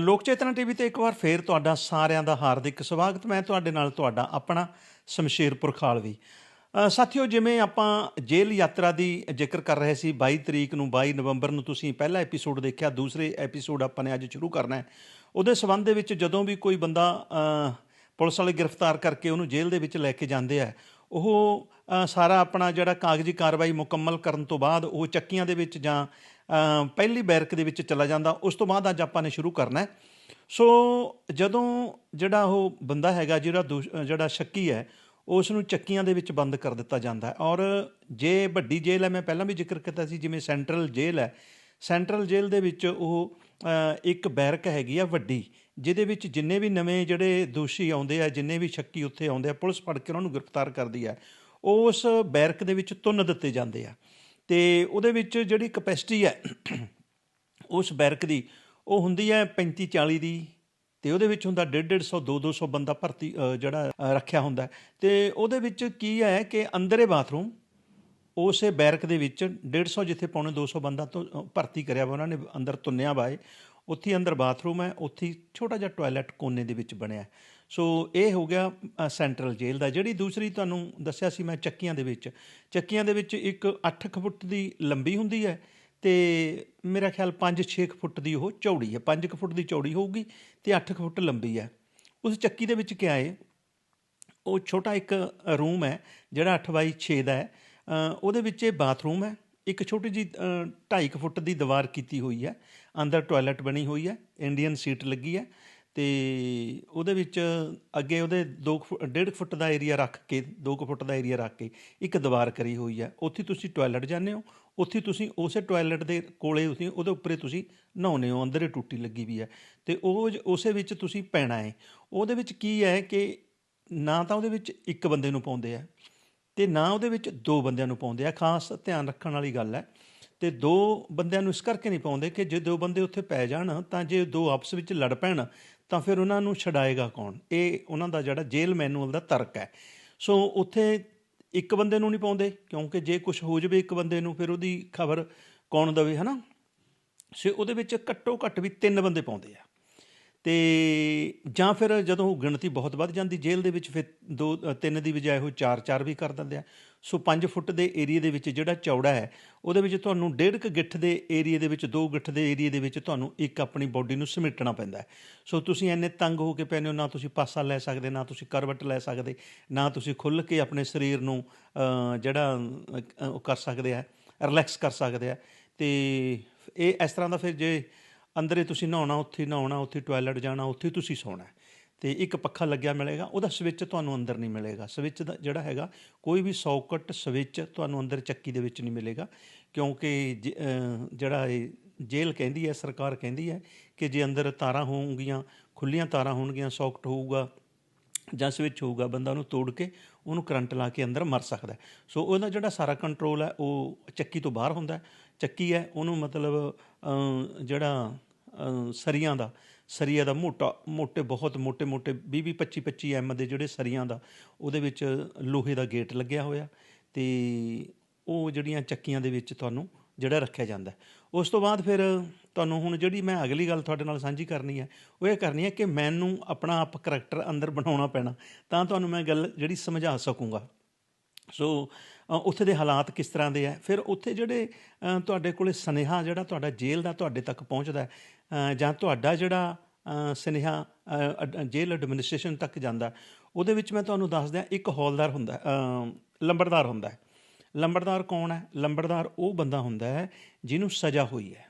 ਲੋਕ ਚੇਤਨਾ ਟੀਵੀ ਤੇ ਇੱਕ ਵਾਰ ਫੇਰ ਤੁਹਾਡਾ ਸਾਰਿਆਂ ਦਾ ਹਾਰਦਿਕ ਸਵਾਗਤ। ਮੈਂ ਤੁਹਾਡੇ ਨਾਲ ਤੁਹਾਡਾ ਆਪਣਾ ਸ਼ਮਸ਼ੀਰਪੁਰ ਖਾਲਵੀ ਅ, ਸਾਥੀਓ ਜਿਵੇਂ ਆਪਾਂ ਜੇਲ੍ਹ ਯਾਤਰਾ ਦੀ ਜ਼ਿਕਰ ਕਰ ਰਹੇ ਸੀ 22 ਤਰੀਕ ਨੂੰ 22 ਨਵੰਬਰ ਨੂੰ ਤੁਸੀਂ ਪਹਿਲਾ ਐਪੀਸੋਡ ਦੇਖਿਆ ਦੂਸਰੇ ਐਪੀਸੋਡ ਆਪਾਂ ਨੇ ਅੱਜ ਸ਼ੁਰੂ ਕਰਨਾ ਹੈ। ਉਹਦੇ ਸਬੰਧ ਦੇ ਵਿੱਚ ਜਦੋਂ ਵੀ ਕੋਈ ਬੰਦਾ ਪੁਲਿਸ ਵਾਲੇ ਗ੍ਰਿਫਤਾਰ ਕਰਕੇ ਉਹਨੂੰ ਜੇਲ੍ਹ ਦੇ ਵਿੱਚ ਲੈ ਕੇ ਜਾਂਦੇ ਆ, ਉਹ ਸਾਰਾ ਆਪਣਾ ਜਿਹੜਾ ਕਾਗਜ਼ੀ ਕਾਰਵਾਈ ਮੁਕੰਮਲ ਕਰਨ ਤੋਂ ਬਾਅਦ ਉਹ ਚੱਕੀਆਂ ਦੇ ਵਿੱਚ ਜਾਂ ਪਹਿਲੀ ਬੈਰਕ ਦੇ ਵਿੱਚ ਚਲਾ ਜਾਂਦਾ, ਉਸ ਤੋਂ ਬਾਅਦ ਅੱਜ ਆਪਾਂ ਨੇ ਸ਼ੁਰੂ ਕਰਨਾ ਹੈ। ਸੋ ਜਦੋਂ ਜਿਹੜਾ ਉਹ ਬੰਦਾ ਹੈਗਾ, ਜਿਹੜਾ ਦੋਸ਼- ਜਿਹੜਾ ਸ਼ੱਕੀ ਹੈ ਉਸ ਨੂੰ ਚੱਕੀਆਂ ਦੇ ਵਿੱਚ ਬੰਦ ਕਰ ਦਿੱਤਾ ਜਾਂਦਾ ਹੈ। ਔਰ ਜੇ ਵੱਡੀ ਜੇਲ੍ਹ ਹੈ, ਮੈਂ ਪਹਿਲਾਂ ਵੀ ਜ਼ਿਕਰ ਕੀਤਾ ਸੀ, ਜਿਵੇਂ ਸੈਂਟਰਲ ਜੇਲ੍ਹ ਹੈ, ਸੈਂਟਰਲ ਜੇਲ੍ਹ ਦੇ ਵਿੱਚ ਉਹ ਇੱਕ ਬੈਰਕ ਹੈਗੀ ਆ ਵੱਡੀ, ਜਿਹਦੇ ਵਿੱਚ ਜਿੰਨੇ ਵੀ ਨਵੇਂ ਜਿਹੜੇ ਦੋਸ਼ੀ ਆਉਂਦੇ ਆ, ਜਿੰਨੇ ਵੀ ਸ਼ੱਕੀ ਉੱਥੇ ਆਉਂਦੇ ਆ, ਪੁਲਿਸ ਫੜ ਕੇ ਉਹਨਾਂ ਨੂੰ ਗ੍ਰਿਫਤਾਰ ਕਰਦੀ ਹੈ ਉਸ ਬੈਰਕ ਦੇ ਵਿੱਚ ਤੁੰਨ ਦਿੱਤੇ ਜਾਂਦੇ ਆ ਤੇ ਉਹਦੇ ਵਿੱਚ ਜਿਹੜੀ ਕਪੈਸਿਟੀ ਹੈ ਉਸ ਬੈਰਕ ਦੀ, ਉਹ ਹੁੰਦੀ ਹੈ 35 40 ਦੀ, ਤੇ ਉਹਦੇ ਵਿੱਚ ਹੁੰਦਾ 150 150 2 200 ਬੰਦਾ ਭਰਤੀ ਜਿਹੜਾ ਰੱਖਿਆ ਹੁੰਦਾ ਹੈ। ਤੇ ਉਹਦੇ ਵਿੱਚ ਕੀ ਹੈ ਕਿ ਅੰਦਰੇ ਬਾਥਰੂਮ ਉਸੇ ਬੈਰਕ ਦੇ ਵਿੱਚ 150 ਜਿੱਥੇ ਪੌਣੇ 200 ਬੰਦਾ ਤੋਂ ਭਰਤੀ ਕਰਿਆ ਵਾ, ਉਹਨਾਂ ਨੇ ਅੰਦਰ ਤੁੰਨਿਆ ਵਾਏ ਉੱਥੇ ਅੰਦਰ ਬਾਥਰੂਮ ਹੈ, ਉੱਥੇ ਛੋਟਾ ਜਿਹਾ ਟਾਇਲਟ ਕੋਨੇ ਦੇ ਵਿੱਚ ਬਣਿਆ ਸੋ ਇਹ ਹੋ ਗਿਆ ਸੈਂਟਰਲ ਜੇਲ੍ਹ ਦਾ। ਜਿਹੜੀ ਦੂਸਰੀ ਤੁਹਾਨੂੰ ਦੱਸਿਆ ਸੀ ਮੈਂ ਚੱਕੀਆਂ ਦੇ ਵਿੱਚ। ਚੱਕੀਆਂ ਦੇ ਵਿੱਚ ਇੱਕ 8 ਫੁੱਟ ਦੀ ਲੰਬੀ ਹੁੰਦੀ ਹੈ ਤੇ ਮੇਰਾ ਖਿਆਲ 5-6 ਫੁੱਟ ਦੀ ਉਹ ਚੌੜੀ ਹੈ। 5 ਫੁੱਟ ਦੀ ਚੌੜੀ ਹੋਊਗੀ ਤੇ 8 ਫੁੱਟ ਲੰਬੀ ਹੈ। ਉਸ ਚੱਕੀ ਦੇ ਵਿੱਚ ਕਿਆ ਹੈ? ਉਹ ਛੋਟਾ ਇੱਕ ਰੂਮ ਹੈ, ਜਿਹੜਾ 8 ਬਾਈ 6 ਦਾ ਹੈ। ਉਹਦੇ ਵਿੱਚ ਇਹ ਬਾਥਰੂਮ ਹੈ। ਇੱਕ ਛੋਟੀ ਜੀ 2.5 ਫੁੱਟ ਦੀ ਦੀਵਾਰ ਕੀਤੀ ਹੋਈ ਹੈ। ਅੰਦਰ ਟਾਇਲਟ ਬਣੀ ਹੋਈ ਹੈ। ਇੰਡੀਅਨ ਸੀਟ ਲੱਗੀ ਹੈ ਤੇ ਉਹਦੇ ਵਿੱਚ ਅੱਗੇ ਉਹਦੇ 2 1.5 ਫੁੱਟ ਦਾ ਏਰੀਆ ਰੱਖ ਕੇ 2 ਫੁੱਟ ਦਾ ਏਰੀਆ ਰੱਖ ਕੇ ਇੱਕ ਦੀਵਾਰ ਕਰੀ ਹੋਈ ਹੈ। ਉੱਥੇ ਤੁਸੀਂ ਟਾਇਲਟ ਜਾਂਦੇ ਹੋ। ਉੱਥੇ ਤੁਸੀਂ ਉਸੇ ਟਾਇਲਟ ਦੇ ਕੋਲੇ ਤੁਸੀਂ, ਉਹਦੇ ਉੱਪਰੇ ਤੁਸੀਂ ਨਹਾਉਂਦੇ ਹੋ। ਅੰਦਰ ਹੀ ਟੂਟੀ ਲੱਗੀ ਵੀ ਹੈ। ਤੇ ਉਹ ਉਸੇ ਵਿੱਚ ਤੁਸੀਂ ਪੈਣਾ ਹੈ। ਉਹਦੇ ਵਿੱਚ ਕੀ ਹੈ ਕਿ ਨਾ ਤਾਂ ਉਹਦੇ ਵਿੱਚ ਇੱਕ ਬੰਦੇ ਨੂੰ ਪਾਉਂਦੇ ਆ ਤੇ ਨਾ ਉਹਦੇ ਵਿੱਚ ਦੋ ਬੰਦਿਆਂ ਨੂੰ ਪਾਉਂਦੇ ਆ। ਖਾਸ ਧਿਆਨ ਰੱਖਣ ਵਾਲੀ ਗੱਲ ਹੈ। ਤੇ ਦੋ ਬੰਦਿਆਂ ਨੂੰ ਇਸ ਕਰਕੇ ਨਹੀਂ ਪਾਉਂਦੇ ਕਿ ਜੇ ਦੋ ਬੰਦੇ ਉੱਥੇ ਪੈ ਜਾਣ, ਤਾਂ ਜੇ ਦੋ ਆਪਸ ਵਿੱਚ ਲੜ ਪੈਣ, ਤਾਂ ਫਿਰ ਉਹਨਾਂ ਨੂੰ ਛਡਾਏਗਾ ਕੌਣ? ਇਹ ਉਹਨਾਂ ਦਾ ਜਿਹੜਾ ਜੇਲ੍ਹ ਮੈਨੂਅਲ ਦਾ ਤਰਕ ਹੈ। ਸੋ ਉੱਥੇ ਇੱਕ ਬੰਦੇ ਨੂੰ ਨਹੀਂ ਪਾਉਂਦੇ, ਕਿਉਂਕਿ ਜੇ ਕੁਝ ਹੋ ਜਾਵੇ ਇੱਕ ਬੰਦੇ ਨੂੰ, ਫਿਰ ਉਹਦੀ ਖਬਰ ਕੌਣ ਦਵੇ, ਹਨਾ? ਸੋ ਉਹਦੇ ਵਿੱਚ ਘੱਟੋ ਘੱਟ ਵੀ ਤਿੰਨ ਬੰਦੇ ਪਾਉਂਦੇ ਆ। ਤੇ ਜਾਂ ਫਿਰ ਜਦੋਂ ਉਹ ਗਿਣਤੀ ਬਹੁਤ ਵੱਧ ਜਾਂਦੀ, ਜੇਲ੍ਹ ਦੇ ਵਿੱਚ ਫਿਰ ਦੋ, ਤਿੰਨ ਦੀ ਬਜਾਏ ਉਹ ਚਾਰ ਚਾਰ ਵੀ ਕਰ ਦਿੰਦੇ ਆ। ਸੋ 5 ਫੁੱਟ ਦੇ ਏਰੀਆ ਦੇ ਵਿੱਚ ਜਿਹੜਾ ਚੌੜਾ ਹੈ, ਉਹਦੇ ਵਿੱਚ ਤੁਹਾਨੂੰ ਡੇਢ ਕੁ ਗਿੱਠ ਦੇ ਏਰੀਆ ਦੇ ਵਿੱਚ, ਦੋ ਗਿੱਠ ਦੇ ਏਰੀਆ ਦੇ ਵਿੱਚ ਤੁਹਾਨੂੰ ਇੱਕ ਆਪਣੀ ਬਾਡੀ ਨੂੰ ਸਮੇਟਣਾ ਪੈਂਦਾ ਹੈ। ਸੋ ਤੁਸੀਂ ਇੰਨੇ ਤੰਗ ਹੋ ਕੇ ਪੈਨੇ ਹੋ, ਨਾ ਤੁਸੀਂ ਪਾਸਾ ਲੈ ਸਕਦੇ, ਨਾ ਤੁਸੀਂ ਕਰਵਟ ਲੈ ਸਕਦੇ, ਨਾ ਤੁਸੀਂ ਖੁੱਲ ਕੇ ਆਪਣੇ ਸਰੀਰ ਨੂੰ ਜਿਹੜਾ ਉਹ ਕਰ ਸਕਦੇ ਆ, ਰਿਲੈਕਸ ਕਰ ਸਕਦੇ ਆ। ਤੇ ਇਹ ਇਸ ਤਰ੍ਹਾਂ ਦਾ ਫਿਰ ਜੇ ਅੰਦਰੇ ਤੁਸੀਂ ਨਹਾਉਣਾ, ਉੱਥੇ ਨਹਾਉਣਾ, ਉੱਥੇ ਟਾਇਲਟ ਜਾਣਾ, ਉੱਥੇ ਤੁਸੀਂ ਸੌਣਾ ਹੈ। ਤੇ ਇੱਕ ਪੱਖਾ ਲੱਗਿਆ ਮਿਲੇਗਾ, ਉਹਦਾ ਸਵਿਚ ਤੁਹਾਨੂੰ ਅੰਦਰ ਨਹੀਂ ਮਿਲੇਗਾ। ਸਵਿਚ ਦਾ ਜਿਹੜਾ ਹੈਗਾ, ਕੋਈ ਵੀ ਸੌਕਟ ਸਵਿਚ ਤੁਹਾਨੂੰ ਅੰਦਰ ਚੱਕੀ ਦੇ ਵਿੱਚ ਨਹੀਂ ਮਿਲੇਗਾ। ਕਿਉਂਕਿ ਜ- ਜਿਹੜਾ ਇਹ ਜੇਲ੍ਹ ਕਹਿੰਦੀ ਹੈ, ਸਰਕਾਰ ਕਹਿੰਦੀ ਹੈ ਕਿ ਜੇ ਅੰਦਰ ਤਾਰਾਂ ਹੋਣਗੀਆਂ ਖੁੱਲੀਆਂ ਤਾਰਾਂ ਹੋਣਗੀਆਂ ਸੌਕਟ ਹੋਊਗਾ ਜਾਂ ਸਵਿਚ ਹੋਊਗਾ, ਬੰਦਾ ਉਹਨੂੰ ਤੋੜ ਕੇ ਉਹਨੂੰ ਕਰੰਟ ਲਾ ਕੇ ਅੰਦਰ ਮਰ ਸਕਦਾ ਸੋ ਉਹਦਾ ਜਿਹੜਾ ਸਾਰਾ ਕੰਟਰੋਲ ਹੈ, ਉਹ ਚੱਕੀ ਤੋਂ ਬਾਹਰ ਹੁੰਦਾ ਚੱਕੀ ਹੈ, ਉਹਨੂੰ ਮਤਲਬ ਜਿਹੜਾ ਸਰੀਆਂ ਦਾ, ਸਰੀਆ ਦਾ ਮੋਟਾ, ਮੋਟੇ, ਬਹੁਤ ਮੋਟੇ ਮੋਟੇ 20 25 25 ਐਮ ਦੇ ਜਿਹੜੇ ਸਰੀਆਂ ਦਾ, ਉਹਦੇ ਵਿੱਚ ਲੋਹੇ ਦਾ ਗੇਟ ਲੱਗਿਆ ਹੋਇਆ ਤੇ ਉਹ ਜਿਹੜੀਆਂ ਚੱਕੀਆਂ ਦੇ ਵਿੱਚ ਤੁਹਾਨੂੰ ਜਿਹੜਾ ਰੱਖਿਆ ਜਾਂਦਾ ਉਸ ਤੋਂ ਬਾਅਦ ਫਿਰ ਤੁਹਾਨੂੰ ਹੁਣ ਜਿਹੜੀ ਮੈਂ ਅਗਲੀ ਗੱਲ ਤੁਹਾਡੇ ਨਾਲ ਸਾਂਝੀ ਕਰਨੀ ਹੈ, ਉਹ ਇਹ ਕਰਨੀ ਹੈ ਕਿ ਮੈਨੂੰ ਆਪਣਾ ਆਪ ਕਰੈਕਟਰ ਅੰਦਰ ਬਣਾਉਣਾ ਪੈਣਾ, ਤਾਂ ਤੁਹਾਨੂੰ ਮੈਂ ਗੱਲ ਜਿਹੜੀ ਸਮਝਾ ਸਕੂੰਗਾ। ਸੋ ਉੱਥੇ ਦੇ ਹਾਲਾਤ ਕਿਸ ਤਰ੍ਹਾਂ ਦੇ ਆ? ਫਿਰ ਉੱਥੇ ਜਿਹੜੇ ਤੁਹਾਡੇ ਕੋਲੇ ਸੁਨੇਹਾ ਜਿਹੜਾ ਤੁਹਾਡਾ ਜੇਲ੍ਹ ਦਾ ਤੁਹਾਡੇ ਤੱਕ ਪਹੁੰਚਦਾ ਜਾਂ ਤੁਹਾਡਾ ਜਿਹੜਾ ਅ, ਸੁਨੇਹਾ ਅਡ- ਜੇਲ੍ਹ ਐਡਮਿਨਿਸਟ੍ਰੇਸ਼ਨ ਤੱਕ ਜਾਂਦਾ ਉਹਦੇ ਵਿੱਚ ਮੈਂ ਤੁਹਾਨੂੰ ਦੱਸ ਦਿਆਂ ਇੱਕ ਹੌਲਦਾਰ ਹੁੰਦਾ ਲੰਬੜਦਾਰ ਹੁੰਦਾ ਹੈ। ਲੰਬੜਦਾਰ ਕੌਣ ਹੈ? ਲੰਬੜਦਾਰ ਉਹ ਬੰਦਾ ਹੁੰਦਾ ਹੈ ਜਿਹਨੂੰ ਸਜ਼ਾ ਹੋਈ ਹੈ।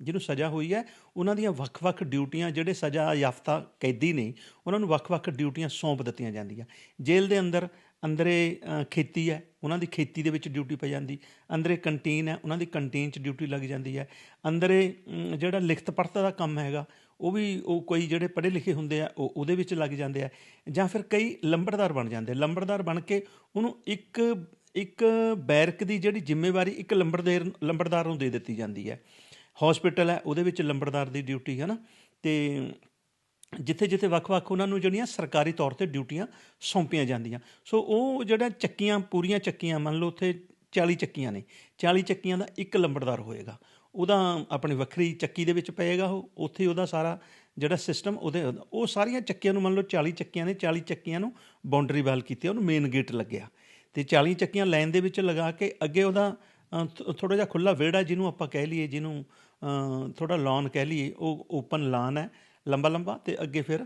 ਜਿਹਨੂੰ ਸਜ਼ਾ ਹੋਈ ਹੈ ਉਹਨਾਂ ਦੀਆਂ ਵੱਖ-ਵੱਖ ਡਿਊਟੀਆਂ ਜਿਹੜੇ ਸਜ਼ਾ ਯਾਫਤਾ ਕੈਦੀ ਨੇ ਉਹਨਾਂ ਨੂੰ ਵੱਖ-ਵੱਖ ਡਿਊਟੀਆਂ ਸੌਂਪ ਦਿੱਤੀਆਂ ਜਾਂਦੀਆਂ। ਜੇਲ੍ਹ ਦੇ ਅੰਦਰ ਅੰਦਰੇ ਖੇਤੀ ਹੈ ਉਹਨਾਂ ਦੀ ਖੇਤੀ ਦੇ ਵਿੱਚ ਡਿਊਟੀ ਪੈ ਜਾਂਦੀ, ਅੰਦਰੇ ਕੰਟੀਨ ਹੈ, ਉਹਨਾਂ ਦੀ ਕੰਟੀਨ 'ਚ ਡਿਊਟੀ ਲੱਗ ਜਾਂਦੀ ਹੈ। ਅੰਦਰੇ ਜਿਹੜਾ ਲਿਖਤ ਪੜ੍ਹਤ ਦਾ ਕੰਮ ਹੈਗਾ, ਉਹ ਵੀ ਉਹ ਕੋਈ ਜਿਹੜੇ ਪੜ੍ਹੇ ਲਿਖੇ ਹੁੰਦੇ ਆ, ਉਹ ਉਹਦੇ ਵਿੱਚ ਲੱਗ ਜਾਂਦੇ ਆ। ਜਾਂ ਫਿਰ ਕਈ ਲੰਬੜਦਾਰ ਬਣ ਜਾਂਦੇ ਲੰਬੜਦਾਰ ਬਣ ਕੇ ਉਹਨੂੰ ਇੱਕ ਇੱਕ ਬੈਰਕ ਦੀ ਜਿਹੜੀ ਜ਼ਿੰਮੇਵਾਰੀ ਇੱਕ ਲੰਬੜਦਾਰ ਲੰਬੜਦਾਰ ਨੂੰ ਦੇ ਦਿੱਤੀ ਜਾਂਦੀ ਹੈ। ਹਸਪੀਟਲ ਹੈ, ਉਹਦੇ ਵਿੱਚ ਲੰਬੜਦਾਰ ਦੀ ਡਿਊਟੀ ਹੈ ਨਾ ਤੇ ਜਿੱਥੇ ਜਿੱਥੇ ਵੱਖ-ਵੱਖ ਉਹਨਾਂ ਨੂੰ ਜਿਹੜੀਆਂ ਸਰਕਾਰੀ ਤੌਰ ਤੇ ਡਿਊਟੀਆਂ ਸੌਂਪੀਆਂ ਜਾਂਦੀਆਂ। ਸੋ ਉਹ ਜਿਹੜਾ ਚੱਕੀਆਂ, ਪੂਰੀਆਂ ਚੱਕੀਆਂ, ਮੰਨ ਲਓ ਉੱਥੇ 40 ਚੱਕੀਆਂ ਨੇ 40 ਚੱਕੀਆਂ ਦਾ ਇੱਕ ਲੰਬੜਦਾਰ ਹੋਏਗਾ। ਉਹਦਾ ਆਪਣੀ ਵੱਖਰੀ ਚੱਕੀ ਦੇ ਵਿੱਚ ਪਏਗਾ ਉਹ, ਉੱਥੇ ਉਹਦਾ ਸਾਰਾ ਜਿਹੜਾ ਸਿਸਟਮ ਉਹਦੇ ਉਹ ਸਾਰੀਆਂ ਚੱਕੀਆਂ ਨੂੰ ਮੰਨ ਲਓ 40 ਚੱਕੀਆਂ ਨੇ 40 ਚੱਕੀਆਂ ਨੂੰ ਬਾਉਂਡਰੀ ਵਾਲ ਕੀਤੀ, ਉਹਨੂੰ ਮੇਨ ਗੇਟ ਲੱਗਿਆ। ਤੇ 40 ਚੱਕੀਆਂ ਲਾਈਨ ਦੇ ਵਿੱਚ ਲਗਾ ਕੇ ਅੱਗੇ ਉਹਦਾ ਥੋੜਾ ਜਿਹਾ ਖੁੱਲਾ ਵਿਹੜਾ ਜਿਹਨੂੰ ਆਪਾਂ ਕਹਿ ਲਈਏ, ਜਿਹਨੂੰ ਥੋੜਾ ਲੌਨ ਕਹਿ ਲਈਏ, ਉਹ ਓਪਨ ਲਾਨ ਹੈ। ਲੰਬਾ ਲੰਬਾ ਤੇ ਅੱਗੇ ਫਿਰ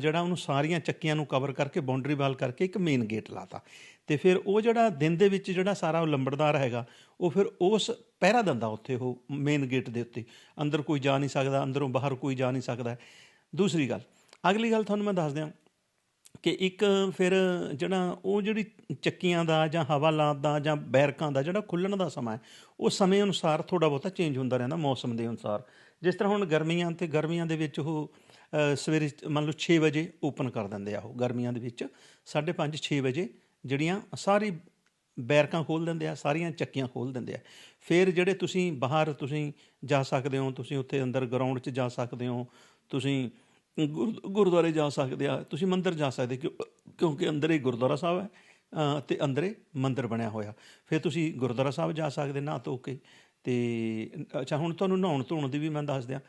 ਜਿਹੜਾ ਉਹਨੂੰ ਸਾਰੀਆਂ ਚੱਕੀਆਂ ਨੂੰ ਕਵਰ ਕਰਕੇ ਬਾਉਂਡਰੀ ਵਾਲ ਕਰਕੇ ਇੱਕ ਮੇਨ ਗੇਟ ਲਾਤਾ। ਤੇ ਫਿਰ ਉਹ ਜਿਹੜਾ ਦਿਨ ਦੇ ਵਿੱਚ ਜਿਹੜਾ ਸਾਰਾ ਉਹ ਲੰਬੜਦਾਰ ਹੈਗਾ, ਉਹ ਫਿਰ ਉਸ ਪਹਿਰਾ ਦਿੰਦਾ ਉੱਥੇ, ਉਹ ਮੇਨ ਗੇਟ ਦੇ ਉੱਤੇ। ਅੰਦਰ ਕੋਈ ਜਾ ਨਹੀਂ ਸਕਦਾ, ਅੰਦਰੋਂ ਬਾਹਰ ਕੋਈ ਜਾ ਨਹੀਂ ਸਕਦਾ। ਦੂਸਰੀ ਗੱਲ, ਅਗਲੀ ਗੱਲ ਤੁਹਾਨੂੰ ਮੈਂ ਦੱਸ ਦਿਆਂ ਕਿ ਇੱਕ ਫਿਰ ਜਿਹੜਾ ਉਹ ਜਿਹੜੀ ਚੱਕੀਆਂ ਦਾ ਜਾਂ ਹਵਾਲਾਤ ਦਾ ਜਾਂ ਬੈਰਕਾਂ ਦਾ ਜਿਹੜਾ ਖੁੱਲਣ ਦਾ ਸਮਾਂ ਹੈ, ਉਹ ਸਮੇਂ ਅਨੁਸਾਰ ਥੋੜਾ ਬਹੁਤਾ ਚੇਂਜ ਹੁੰਦਾ ਰਹਿੰਦਾ, ਮੌਸਮ ਦੇ ਅਨੁਸਾਰ। ਜਿਸ ਤਰ੍ਹਾਂ ਹੁਣ ਗਰਮੀਆਂ ਤੇ ਗਰਮੀਆਂ ਦੇ ਵਿੱਚ ਉਹ ਸਵੇਰੇ ਮੰਨ ਲਓ 6 ਵਜੇ ਓਪਨ ਕਰ ਦਿੰਦੇ ਆ ਉਹ ਗਰਮੀਆਂ ਦੇ ਵਿੱਚ 5:30 6 ਵਜੇ ਜਿਹੜੀਆਂ ਸਾਰੀ ਬੈਰਕਾਂ ਖੋਲ ਦਿੰਦੇ ਆ ਸਾਰੀਆਂ ਚੱਕੀਆਂ ਖੋਲ ਦਿੰਦੇ ਆ। ਫਿਰ ਜਿਹੜੇ ਤੁਸੀਂ ਬਾਹਰ ਤੁਸੀਂ ਜਾ ਸਕਦੇ ਹੋ ਤੁਸੀਂ ਉੱਥੇ ਅੰਦਰ ਗਰਾਊਂਡ 'ਚ ਜਾ ਸਕਦੇ ਹੋ ਤੁਸੀਂ ਗੁਰ- ਗੁਰਦੁਆਰੇ ਜਾ ਸਕਦੇ ਆ ਤੁਸੀਂ ਮੰਦਿਰ ਜਾ ਸਕਦੇ ਕਿਉਂ- ਕਿਉਂਕਿ ਅੰਦਰ ਹੀ ਗੁਰਦੁਆਰਾ ਸਾਹਿਬ ਹੈ ਅ, ਤੇ ਅੰਦਰੇ ਮੰਦਿਰ ਬਣਿਆ ਹੋਇਆ। ਫਿਰ ਤੁਸੀਂ ਗੁਰਦੁਆਰਾ ਸਾਹਿਬ ਜਾ ਸਕਦੇ ਨਾ ਧੋ ਕੇ ਤੇ ਅੱਛਾ ਹੁਣ ਤੁਹਾਨੂੰ ਨਹਾਉਣ ਧੋਣ ਦੀ ਵੀ ਮੈਂ ਦੱਸ ਦਿਆਂ।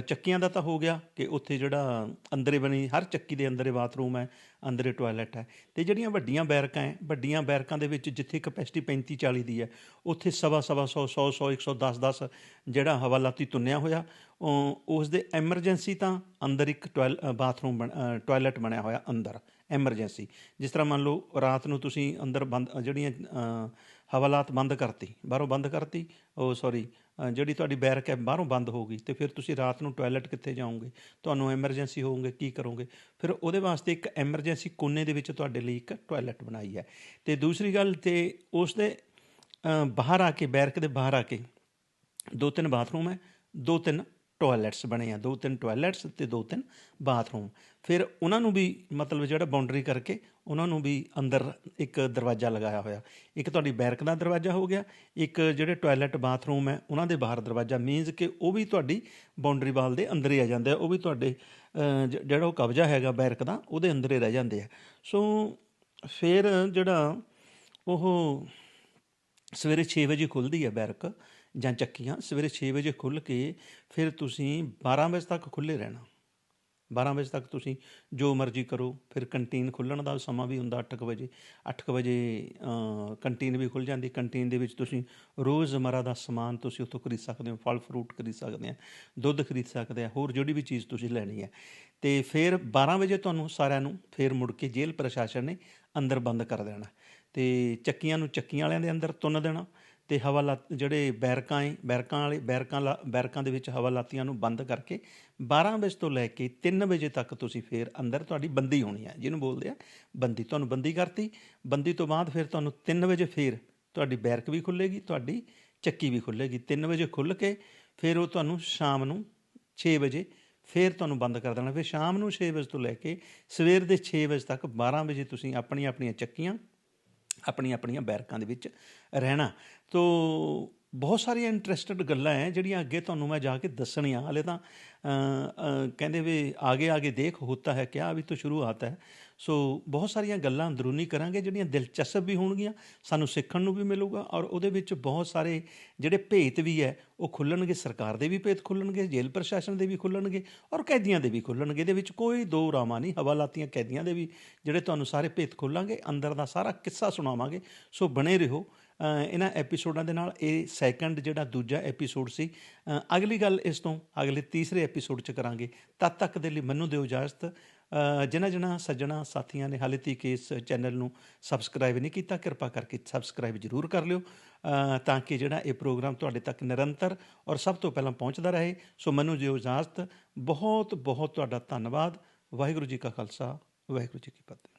ਚੱਕੀਆਂ ਦਾ ਤਾਂ ਹੋ ਗਿਆ ਕਿ ਉੱਥੇ ਜਿਹੜਾ ਅੰਦਰੇ ਬਣੀ ਹਰ ਚੱਕੀ ਦੇ ਅੰਦਰੇ ਬਾਥਰੂਮ ਹੈ ਅੰਦਰੇ ਟਾਇਲਟ ਹੈ। ਤੇ ਜਿਹੜੀਆਂ ਵੱਡੀਆਂ ਬੈਰਕਾਂ ਹੈ ਵੱਡੀਆਂ ਬੈਰਕਾਂ ਦੇ ਵਿੱਚ ਜਿੱਥੇ ਕਪੈਸਿਟੀ 35 40 ਦੀ ਹੈ ਉੱਥੇ ਸਵਾ ਸਵਾ 100 100 100 110 10 ਜਿਹੜਾ ਹਵਾਲਾਤੀ ਤੁੰਨਿਆ ਹੋਇਆ ਉਹ- ਉਸ ਦੇ ਐਮਰਜੈਂਸੀ ਤਾਂ ਅੰਦਰ ਇੱਕ ਟਾਇਲ ਬਾਥਰੂਮ ਬਣ- ਅ, ਟਾਇਲਟ ਬਣਿਆ ਹੋਇਆ ਅੰਦਰ ਐਮਰਜੈਂਸੀ। ਜਿਸ ਤਰ੍ਹਾਂ ਮੰਨ ਲਓ ਰਾਤ ਨੂੰ ਤੁਸੀਂ ਅੰਦਰ ਬੰਦ ਜਿਹੜੀਆਂ ਹਵਾਲਾਤ ਬੰਦ ਕਰਤੀ। ਬਾਹਰੋਂ ਬੰਦ ਕਰਤੀ। ਉਹ ਸੌਰੀ ਜਿਹੜੀ ਤੁਹਾਡੀ ਬੈਰਕ ਹੈ ਬਾਹਰੋਂ ਬੰਦ ਹੋ ਗਈ ਤੇ ਫਿਰ ਤੁਸੀਂ ਰਾਤ ਨੂੰ ਟਾਇਲਟ ਕਿੱਥੇ ਜਾਓਗੇ? ਤੁਹਾਨੂੰ ਐਮਰਜੈਂਸੀ ਹੋਊਗੇ, ਕੀ ਕਰੋਗੇ? ਫਿਰ ਉਹਦੇ ਵਾਸਤੇ ਇੱਕ ਐਮਰਜੈਂਸੀ ਕੋਨੇ ਦੇ ਵਿੱਚ ਤੁਹਾਡੇ ਲਈ ਇੱਕ ਟਾਇਲਟ ਬਣਾਈ ਹੈ। ਤੇ ਦੂਸਰੀ ਗੱਲ ਤੇ ਉਸ ਦੇ ਬਾਹਰ ਆ ਕੇ, ਬੈਰਕ ਦੇ ਬਾਹਰ ਆ ਕੇ ਦੋ ਤਿੰਨ ਬਾਥਰੂਮ ਹੈ, ਦੋ ਤਿੰਨ ਟਾਇਲਟਸ ਬਣੇ ਆ, ਦੋ ਤਿੰਨ ਟਾਇਲਟਸ ਤੇ ਦੋ ਤਿੰਨ ਬਾਥਰੂਮ। ਫਿਰ ਉਹਨਾਂ ਨੂੰ ਵੀ ਮਤਲਬ ਜਿਹੜਾ ਬਾਉਂਡਰੀ ਕਰਕੇ ਉਹਨਾਂ ਨੂੰ ਵੀ ਅੰਦਰ ਇੱਕ ਦਰਵਾਜ਼ਾ ਲਗਾਇਆ ਹੋਇਆ। ਇੱਕ ਤੁਹਾਡੀ ਬੈਰਕ ਦਾ ਦਰਵਾਜ਼ਾ ਹੋ ਗਿਆ, ਇੱਕ ਜਿਹੜੇ ਟਾਇਲਟ ਬਾਥਰੂਮ ਹੈ, ਉਹਨਾਂ ਦੇ ਬਾਹਰ ਦਰਵਾਜ਼ਾ। ਮੀਨਸ ਕਿ ਉਹ ਵੀ ਤੁਹਾਡੀ ਬਾਉਂਡਰੀ ਵਾਲ ਦੇ ਅੰਦਰ ਹੀ ਆ ਜਾਂਦੇ ਆ, ਉਹ ਵੀ ਤੁਹਾਡੇ ਜ- ਜਿਹੜਾ ਉਹ ਕਬਜ਼ਾ ਹੈਗਾ ਬੈਰਕ ਦਾ, ਉਹਦੇ ਅੰਦਰ ਹੀ ਰਹਿ ਜਾਂਦੇ ਆ। ਸੋ, ਫਿਰ ਜਿਹੜਾ ਉਹ ਸਵੇਰੇ 6 ਵਜੇ ਖੁੱਲਦੀ ਹੈ ਬੈਰਕ ਜਾਂ ਚੱਕੀਆਂ, ਸਵੇਰੇ 6 ਵਜੇ ਖੁੱਲ ਕੇ ਫਿਰ ਤੁਸੀਂ 12 ਵਜੇ ਤੱਕ ਖੁੱਲੇ ਰਹਿਣਾ। 12 ਵਜੇ ਤੱਕ ਤੁਸੀਂ ਜੋ ਮਰਜ਼ੀ ਕਰੋ, ਫਿਰ ਕੰਟੀਨ ਖੁੱਲਣ ਦਾ ਸਮਾਂ ਵੀ ਹੁੰਦਾ 8 ਵਜੇ। 8 ਵਜੇ ਕੰਟੀਨ ਵੀ ਖੁੱਲ ਜਾਂਦੀ, ਕੰਟੀਨ ਦੇ ਵਿੱਚ ਤੁਸੀਂ ਰੋਜ਼ਮਰਾ ਦਾ ਸਮਾਨ ਤੁਸੀਂ ਉੱਥੋਂ ਖਰੀਦ ਸਕਦੇ ਹੋ, ਫਲ, ਫਰੂਟ ਖਰੀਦ ਸਕਦੇ ਆ, ਦੁੱਧ ਖਰੀਦ ਸਕਦੇ ਆ, ਹੋਰ ਜਿਹੜੀ ਵੀ ਚੀਜ਼ ਤੁਸੀਂ ਲੈਣੀ ਹੈ। ਤੇ ਫਿਰ 12 ਵਜੇ ਤੁਹਾਨੂੰ ਸਾਰਿਆਂ ਨੂੰ ਫਿਰ ਮੁੜ ਕੇ ਜੇਲ੍ਹ ਪ੍ਰਸ਼ਾਸਨ ਨੇ ਅੰਦਰ ਬੰਦ ਕਰ ਦੇਣਾ। ਤੇ ਚੱਕੀਆਂ ਨੂੰ ਚੱਕੀਆਂ ਵਾਲਿਆਂ ਦੇ ਅੰਦਰ ਤੁੰਨ ਦੇਣਾ ਤੇ ਹਵਾਲਾ ਜਿਹੜੇ ਬੈਰਕਾਂ ਏ, ਬੈਰਕਾਂ ਵਾਲੇ, ਬੈਰਕਾਂ ਲਾ- ਬੈਰਕਾਂ ਦੇ ਵਿੱਚ ਹਵਾਲਾਤੀਆਂ ਨੂੰ ਬੰਦ ਕਰਕੇ 12 ਵਜੇ ਤੋਂ ਲੈ ਕੇ 3 ਵਜੇ ਤੱਕ ਤੁਸੀਂ ਫੇਰ ਅੰਦਰ ਤੁਹਾਡੀ ਬੰਦੀ ਹੋਣੀ ਹੈ। ਜਿਹਨੂੰ ਬੋਲਦੇ ਆ ਬੰਦੀ। ਤੁਹਾਨੂੰ ਬੰਦੀ ਕਰਤੀ। ਬੰਦੀ ਤੋਂ ਬਾਅਦ ਫਿਰ ਤੁਹਾਨੂੰ 3 ਵਜੇ ਫੇਰ ਤੁਹਾਡੀ ਬੈਰਕ ਵੀ ਖੁੱਲੇਗੀ, ਤੁਹਾਡੀ ਚੱਕੀ ਵੀ ਖੁੱਲੇਗੀ। 3 ਵਜੇ ਖੁੱਲ ਕੇ ਫਿਰ ਉਹ ਤੁਹਾਨੂੰ ਸ਼ਾਮ ਨੂੰ 6 ਵਜੇ ਫਿਰ ਤੁਹਾਨੂੰ ਬੰਦ ਕਰ ਦੇਣਾ। ਫਿਰ ਸ਼ਾਮ ਨੂੰ 6 ਵਜੇ ਤੋਂ ਲੈ ਕੇ ਸਵੇਰ ਦੇ 6 ਵਜੇ ਤੱਕ 12 ਵਜੇ ਤੁਸੀਂ ਆਪਣੀਆਂ ਆਪਣੀਆਂ ਚੱਕੀਆਂ ਆਪਣੀਆਂ ਆਪਣੀਆਂ ਬੈਰਕਾਂ ਦੇ ਵਿੱਚ ਰਹਿਣਾ। ਤੋ ਬਹੁਤ ਸਾਰੀਆਂ ਇੰਟਰਸਟਡ ਗੱਲਾਂ ਹੈ ਜਿਹੜੀਆਂ ਅੱਗੇ ਤੁਹਾਨੂੰ ਮੈਂ ਜਾ ਕੇ ਦੱਸਣੀਆਂ। ਹਲੇ ਤਾਂ ਕਹਿੰਦੇ ਵੀ ਆਗੇ ਆਗੇ ਦੇਖ, ਹੋਤਾ ਹੈ, ਕਿਆ ਅਭੀ ਤੋਂ ਸ਼ੁਰੂਆਤ ਹੈ। ਸੋ ਬਹੁਤ ਸਾਰੀਆਂ ਗੱਲਾਂ ਅੰਦਰੂਨੀ ਕਰਾਂਗੇ, ਜਿਹੜੀਆਂ ਦਿਲਚਸਪ ਵੀ ਹੋਣਗੀਆਂ, ਸਾਨੂੰ ਸਿੱਖਣ ਨੂੰ ਵੀ ਮਿਲੂਗਾ ਔਰ ਉਹਦੇ ਵਿੱਚ ਬਹੁਤ ਸਾਰੇ ਜਿਹੜੇ ਭੇਤ ਵੀ ਹੈ, ਉਹ ਖੁੱਲਣਗੇ, ਸਰਕਾਰ ਦੇ ਵੀ ਭੇਤ ਖੁੱਲਣਗੇ, ਜੇਲ੍ਹ ਪ੍ਰਸ਼ਾਸਨ ਦੇ ਵੀ ਖੁੱਲਣਗੇ ਔਰ ਕੈਦੀਆਂ ਦੇ ਵੀ ਖੁੱਲਣਗੇ। ਇਹਦੇ ਵਿੱਚ ਕੋਈ ਦੋ ਰਾਮਾ ਨਹੀਂ, ਹਵਾਲਾਤੀਆਂ ਕੈਦੀਆਂ ਦੇ ਵੀ ਜਿਹੜੇ ਤੁਹਾਨੂੰ ਸਾਰੇ ਭੇਤ ਖੋਲਾਂਗੇ, ਅੰਦਰ ਦਾ ਸਾਰਾ ਕਿੱਸਾ ਸੁਣਾਵਾਂਗੇ। ਸੋ ਬਣੇ ਰਹੋ। ਇਹਨਾਂ ਐਪੀਸੋਡਾਂ ਦੇ ਨਾਲ ਇਹ ਸੈਕੰਡ ਜਿਹੜਾ ਦੂਜਾ ਐਪੀਸੋਡ ਸੀ ਅਗਲੀ ਗੱਲ ਇਸ ਤੋਂ, ਅਗਲੇ ਤੀਸਰੇ ਐਪੀਸੋਡ 'ਚ ਕਰਾਂਗੇ। ਤਦ ਤੱਕ ਦੇ ਲਈ ਮੈਨੂੰ ਦਿਓ ਇਜਾਜ਼ਤ। ਜਿਨ੍ਹਾਂ ਜਿਨ੍ਹਾਂ ਸੱਜਣਾ ਸਾਥੀਆਂ ਨੇ ਹਾਲੇ ਤੱਕ ਇਸ ਚੈਨਲ ਨੂੰ ਸਬਸਕ੍ਰਾਈਬ ਨਹੀਂ ਕੀਤਾ, ਕਿਰਪਾ ਕਰਕੇ ਸਬਸਕ੍ਰਾਈਬ ਜ਼ਰੂਰ ਕਰ ਲਿਓ ਤਾਂ ਕਿ ਜਿਹੜਾ ਇਹ ਪ੍ਰੋਗਰਾਮ ਤੁਹਾਡੇ ਤੱਕ ਨਿਰੰਤਰ ਔਰ ਸਭ ਤੋਂ ਪਹਿਲਾਂ ਪਹੁੰਚਦਾ ਰਹੇ। ਸੋ ਮੈਨੂੰ ਦਿਓ ਇਜਾਜ਼ਤ। ਬਹੁਤ ਬਹੁਤ ਤੁਹਾਡਾ ਧੰਨਵਾਦ। ਵਾਹਿਗੁਰੂ ਜੀ ਕਾ ਖਾਲਸਾ, ਵਾਹਿਗੁਰੂ ਜੀ ਕੀ ਫਤਿਹ।